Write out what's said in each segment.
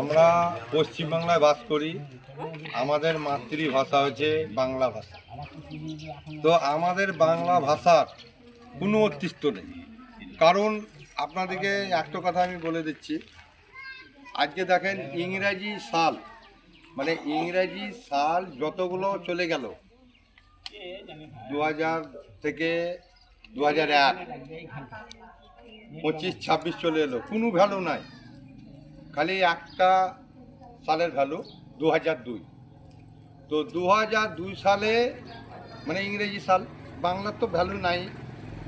আমরা পশ্চিমবাংলায় বাস করি। আমাদের মাতৃভাষা হচ্ছে বাংলা ভাষা। তো আমাদের বাংলা ভাষার কোনো অস্তিত্ব নেই। কারণ আপনাদেরকে একটা কথা আমি বলে দিচ্ছি। আজকে দেখেন ইংরাজি সাল মানে ইংরাজি সাল যতগুলো চলে গেল দু হাজার থেকে দু হাজার এক। পঁচিশ, ছাব্বিশ চলে এলো। কোনো ভ্যালু নাই। খালি একটা সালের ভ্যালু দু হাজার দুই। তো দু হাজার দুই সালে মানে ইংরেজি সাল, বাংলার তো ভ্যালু নাই।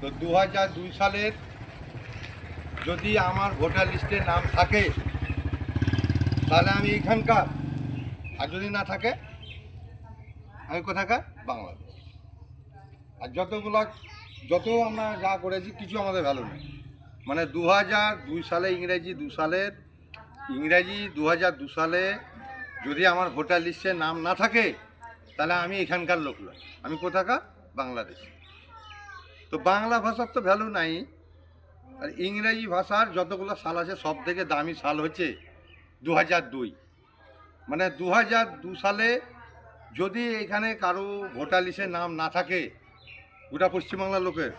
তো দু হাজার দুই সালের যদি আমার ভোটার লিস্টে নাম থাকে, তাহলে আমি এখানকার। আর যদি না থাকে, আমি কোথাকার? বাংলাদেশ। আর যতগুলো, যত আমরা যা করেছি, কিছু আমাদের ভ্যালু নেই। মানে দু দুই সালে ইংরেজি দু সালের, ইংরেজি দু দু সালে যদি আমার ভোটার লিস্টে নাম না থাকে, তাহলে আমি এখানকার লোক নয় আমি কোথাকার? বাংলাদেশ। তো বাংলা ভাষার তো ভ্যালু নাই। আর ইংরেজি ভাষার যতগুলো সাল আছে সব থেকে দামি সাল হচ্ছে দু দুই। মানে দু দু সালে যদি এখানে কারও ভোটার লিস্টে নাম না থাকে, গোটা পশ্চিমবাংলার লোকের,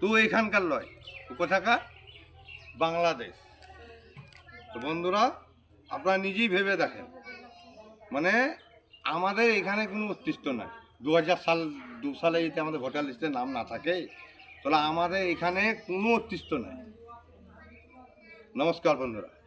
তো এখানকার লয়। কোথাকার বাংলাদেশ। তো বন্ধুরা, আপনারা নিজেই ভেবে দেখেন। মানে আমাদের এখানে কোনো অস্তিত্ব নাই। দু হাজার সাল, দু সালে যদি আমাদের ভোটার লিস্টের নাম না থাকে, তাহলে আমাদের এখানে কোনো অস্তিত্ব নাই। নমস্কার বন্ধুরা।